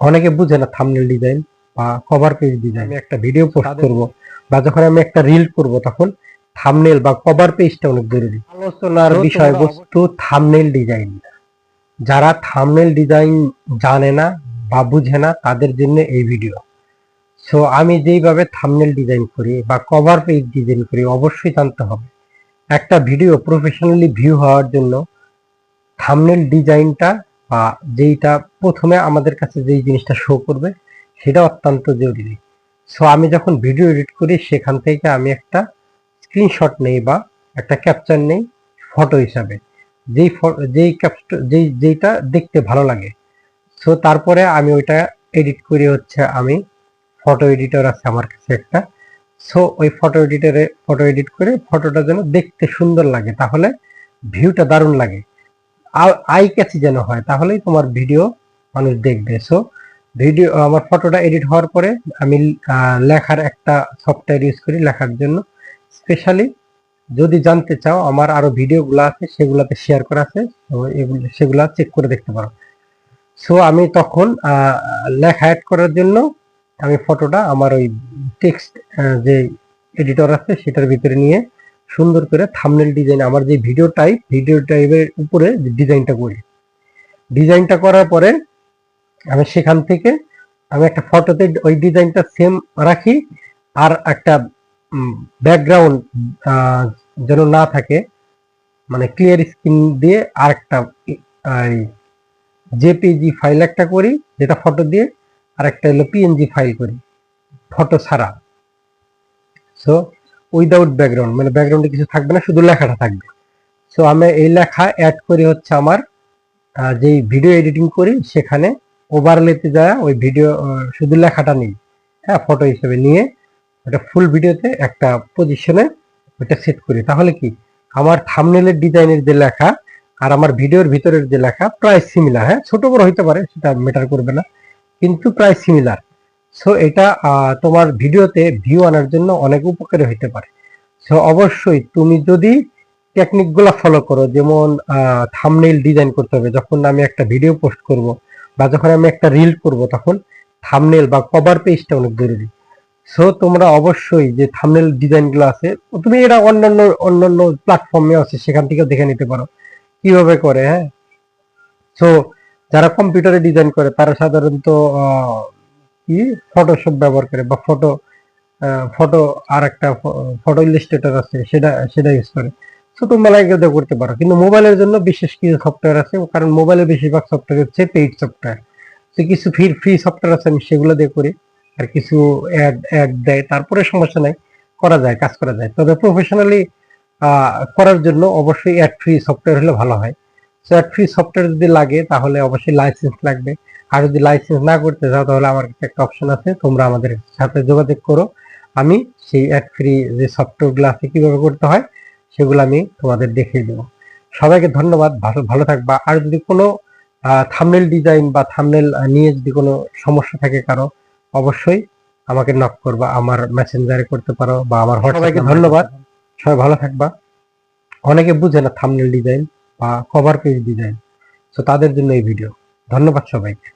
অনেকে বুঝে না থামনেল ডিজাইন বা কভার পেজ ডিজাইন আমি একটা ভিডিও পোস্ট করব বা যখন আমি একটা রিল করব তখন থামনেল বা কভার পেজটা অনেক জরুরি। আলোচনার বিষয়বস্তু থাম্বনেল ডিজাইন যারা থামনেল ডিজাইন জানে না বা বুঝে না তাদের জন্য এই ভিডিও সো আমি যেইভাবে থামনেল ডিজাইন করি বা কভার পেজ ডিজাইন করি অবশ্যই জানতে হবে। একটা ভিডিও প্রফেশনালি ভিউ হওয়ার জন্য থামনেল ডিজাইনটা বা যেইটা প্রথমে আমাদের কাছে যেই জিনিসটা শো করবে, সেটা অত্যন্ত জরুরি। সো আমি যখন ভিডিও এডিট করি, সেখান থেকে আমি একটা স্ক্রিনশট নেই বা একটা ক্যাপচার নেই ফটো হিসাবে। যেই যেই ক্যাপচার যেই, যেইটা দেখতে ভালো লাগে। সো তারপরে আমি ওইটা এডিট করি হচ্ছে আমি ফটো এডিটর আছে আমার কাছে একটা। সো ওই ফটো এডিটরে ফটো এডিট করে ফটোটা যেন দেখতে সুন্দর লাগে, তাহলে ভিউটা দারুণ লাগে। আই ক্যাচি যেন হয়, তাহলেই তোমার ভিডিও মানুষ দেখবে। সো ভিডিও আমার ফটোটা এডিট হওয়ার পরে আমি লেখার একটা সফটওয়্যার ইউজ করি লেখার জন্য। স্পেশালি যদি জানতে চাও, আমার আরও ভিডিওগুলো আছে, সেগুলোতে শেয়ার করা আছে, তো এগুলো, সেগুলো চেক করে দেখতে পারো। সো আমি তখন লেখা অ্যাড করার জন্য আমি ফটোটা আমার ওই টেক্সট যে এডিটর আছে, সেটার ভিতরে নিয়ে সুন্দর করে থামনেল ডিজাইন আমার যে ভিডিও টাইপ ভিডিও টাইপের উপরে ডিজাইনটা করি। ডিজাইনটা করার পরে আমি সেখান থেকে আমি একটা ফটোতে ওই ডিজাইনটা সেম রাখি, আর একটা ব্যাকগ্রাউন্ড যেন না থাকে মানে ক্লিয়ার স্ক্রিন দিয়ে আর একটা জেপিজি ফাইল একটা করি, যেটা ফটো দিয়ে আর একটা হলো পিএনজি ফাইল করি ফটো ছাড়া। সো উইদাউট ব্যাকগ্রাউন্ড মানে ব্যাকগ্রাউন্ডে কিছু থাকবে না, শুধু লেখাটা থাকবে। সো আমি এই লেখা অ্যাড করি হচ্ছে আমার যেই ভিডিও এডিটিং করি, সেখানে ওভারলেতে যায়, ওই ভিডিও শুধু লেখাটা নিই। হ্যাঁ ফটো হিসেবে নিয়ে ওটা ফুল ভিডিওতে একটা পজিশনে ওটা সেট করি। তাহলে কি? আমার থামনেলের ডিজাইনের যে লেখা আর আমার ভিডিওর ভিতরের যে লেখা প্রায় সিমিলার হ্যাঁ ছোট বড় হইতে পারে, সেটা ম্যাটার করবে না, কিন্তু প্রায় সিমিলার সো এটা তোমার ভিডিওতে ভিউ আনার জন্য অনেক উপকারী হইতে পারে। সো অবশ্যই তুমি যদি টেকনিকগুলা ফলো করো, যেমন থামনেল ডিজাইন করতে হবে, যখন আমি একটা ভিডিও পোস্ট করব বা যখন আমি একটা রিল করব, তখন থামনেল বা কভার পেজটা অনেক জরুরি। সো তোমরা অবশ্যই যে থামনেল ডিজাইনগুলো আছে, তুমি এটা অন্যান্য অন্যান্য প্ল্যাটফর্মে আছে, সেখান থেকে দেখে নিতে পারো। কীভাবে করে হ্যাঁ? সো যারা কম্পিউটারে ডিজাইন করে, তারা সাধারণত কি? ফটোশপ ব্যবহার করে বা ফটো ফটো আর একটা ফটো ইলিস্ট্রেটর আছে, সেটা সেটা ইউজ করে। সো তোমরা এগুলো করতে পারো। কিন্তু মোবাইলের জন্য বিশেষ কিছু সফটওয়্যার আছে, কারণ মোবাইলের বেশিরভাগ সফটওয়্যার হচ্ছে পেইড সফটওয়্যার তো কিছু ফ্রি ফ্রি সফটওয়্যার আছে, আমি সেগুলো দিয়ে করি। আর কিছু অ্যাড অ্যাড দেয়, তারপরে সমস্যা নাই, করা যায়, কাজ করা যায়। তবে প্রফেশনালি করার জন্য অবশ্যই অ্যাড ফ্রি সফটওয়্যার হলে ভালো হয়। সো অ্যাড ফ্রি সফটওয়্যার যদি লাগে, তাহলে অবশ্যই লাইসেন্স লাগবে। আর যদি লাইসেন্স না করতে চাও তাহলে আমার কাছে একটা অপশন আছে। তোমরা আমাদের সাথে যোগাযোগ করো। আমি সেই অ্যাড ফ্রি যে সফটওয়্যারগুলো আছে কীভাবে করতে হয় সেগুলো আমি তোমাদের দেখিয়ে দেবো। সবাইকে ধন্যবাদ। ভালো ভালো থাকবা। আর যদি কোনো থামনেল ডিজাইন বা থামনেল নিয়ে যদি কোনো সমস্যা থাকে কারও অবশ্যই আমাকে নক করবা। আমার মেসেঞ্জারে করতে পারো বা আমার সবাইকে ধন্যবাদ। সবাই ভালো থাকবা। অনেকে বুঝে না থামনেল ডিজাইন বা কভার পেজ ডিজাইন তো তাদের জন্য এই ভিডিও ধন্যবাদ সবাইকে।